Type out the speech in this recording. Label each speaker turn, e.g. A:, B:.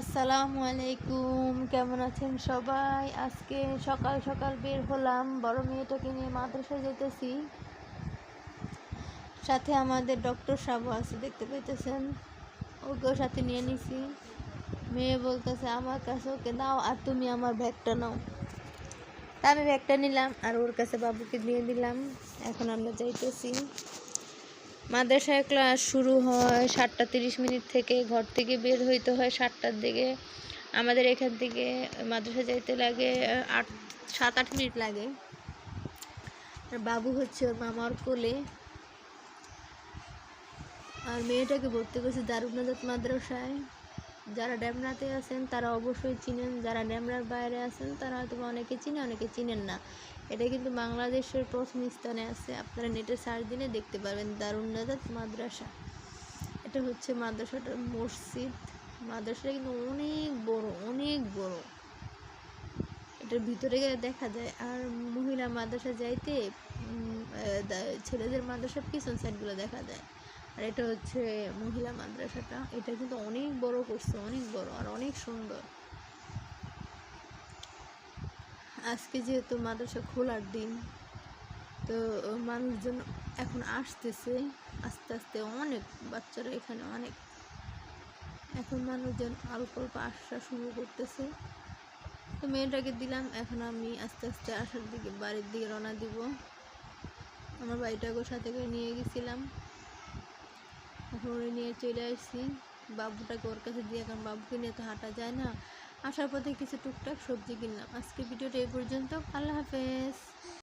A: আসসালামু আলাইকুম, কেমন আছেন সবাই? আজকে সকাল সকাল বের হলাম, বড় মেয়েটাকে নিয়ে মাদ্রাসায় যেতেছি সাথে আমাদের ডক্টর সাবু আছে, দেখতে পাইতেছেন? ওকেও সাথে নিয়ে নিছি। মেয়ে বলতেছে, আমার কাছে ওকে দাও আর তুমি আমার ব্যাগটা নাও। তা আমি ব্যাগটা নিলাম আর ওর কাছে বাবুকে দিয়ে দিলাম। এখন আমরা যাইতেছি। মাদ্রাসায় ক্লাস শুরু হয় সাতটা তিরিশ মিনিট থেকে, ঘর থেকে বের হইতে হয় সাতটার দিকে। আমাদের এখান থেকে মাদ্রাসা যাইতে লাগে আট, সাত, আট মিনিট লাগে। আর বাবু হচ্ছে ওর মামার কোলে। আর মেয়েটাকে ভর্তি করছে দারুনাজাত মাদ্রাসায়। যারা ড্যামরাতে আছেন, তারা অবশ্যই চিনেন। যারা ড্যামরার বাইরে আছেন, তারা হয়তো অনেকে চিনে, অনেকে চিনেন না। এটা কিন্তু বাংলাদেশের প্রথম স্থানে আছে। আপনারা নেটে সার্চ দিলে দেখতে পারবেন দারুনাজাত মাদ্রাসা। এটা হচ্ছে মাদ্রাসাটার মসজিদ। মাদ্রাসাটা কিন্তু অনেক বড় অনেক বড়। এটার ভিতরে গেলে দেখা যায়, আর মহিলা মাদ্রাসা যাইতে ছেলেদের মাদ্রাসার পিছন সাইডগুলো দেখা যায়। আর এটা হচ্ছে মহিলা মাদ্রাসাটা। এটা কিন্তু অনেক বড় করছে অনেক বড় আর অনেক সুন্দর। আজকে যেহেতু মাদ্রাসা খোলার দিন, তো মানুষজন এখন আসতেছে, আস্তে আস্তে অনেক বাচ্চারা এখানে অনেক। এখন মানুষজন অল্প অল্প আসা শুরু করতেছে। তো মেয়েটাকে দিলাম, এখন আমি আস্তে আস্তে আসার দিকে, বাড়ির দিকে রওনা দিব। আমার বাড়িটাকে সাথে করে নিয়ে গেছিলাম। ওরে নিয়ে চলে আসছি। বাবুটাকে ওর কাছে দিয়ে কারণ বাবুকে নিয়ে তো হাঁটা যায় না। আসার পথে কিছু টুকটাক সবজি কিনলাম। আজকে ভিডিওটা এই পর্যন্ত। আল্লাহ হাফেজ।